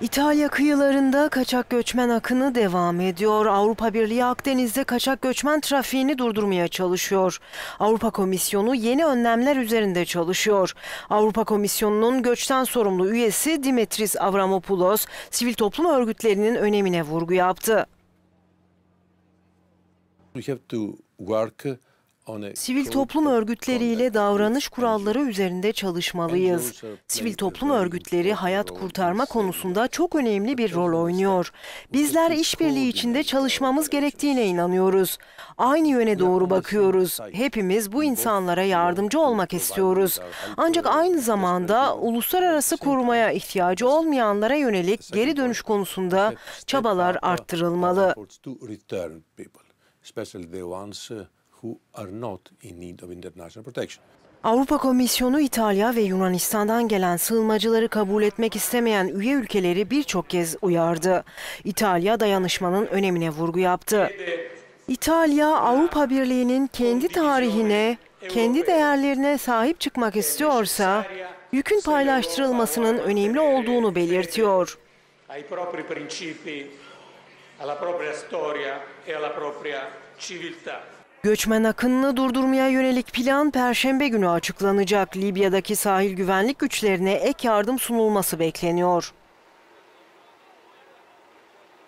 İtalya kıyılarında kaçak göçmen akını devam ediyor. Avrupa Birliği Akdeniz'de kaçak göçmen trafiğini durdurmaya çalışıyor. Avrupa Komisyonu yeni önlemler üzerinde çalışıyor. Avrupa Komisyonu'nun göçten sorumlu üyesi Dimitris Avramopoulos, sivil toplum örgütlerinin önemine vurgu yaptı. We have to work Sivil toplum örgütleriyle davranış kuralları üzerinde çalışmalıyız. Sivil toplum örgütleri hayat kurtarma konusunda çok önemli bir rol oynuyor. Bizler işbirliği içinde çalışmamız gerektiğine inanıyoruz. Aynı yöne doğru bakıyoruz. Hepimiz bu insanlara yardımcı olmak istiyoruz. Ancak aynı zamanda uluslararası korumaya ihtiyacı olmayanlara yönelik geri dönüş konusunda çabalar arttırılmalı. Who are not in need of international protection. Avrupa Komisyonu İtalya ve Yunanistan'dan gelen sığınmacıları kabul etmek istemeyen üye ülkeleri birçok kez uyardı. İtalya dayanışmanın önemine vurgu yaptı. İtalya Avrupa Birliği'nin kendi tarihine, kendi değerlerine sahip çıkmak istiyorsa yükün paylaştırılmasının önemli olduğunu belirtiyor. ai propri principi, alla propria storia e alla propria civiltà. Göçmen akınını durdurmaya yönelik plan Perşembe günü açıklanacak. Libya'daki sahil güvenlik güçlerine ek yardım sunulması bekleniyor.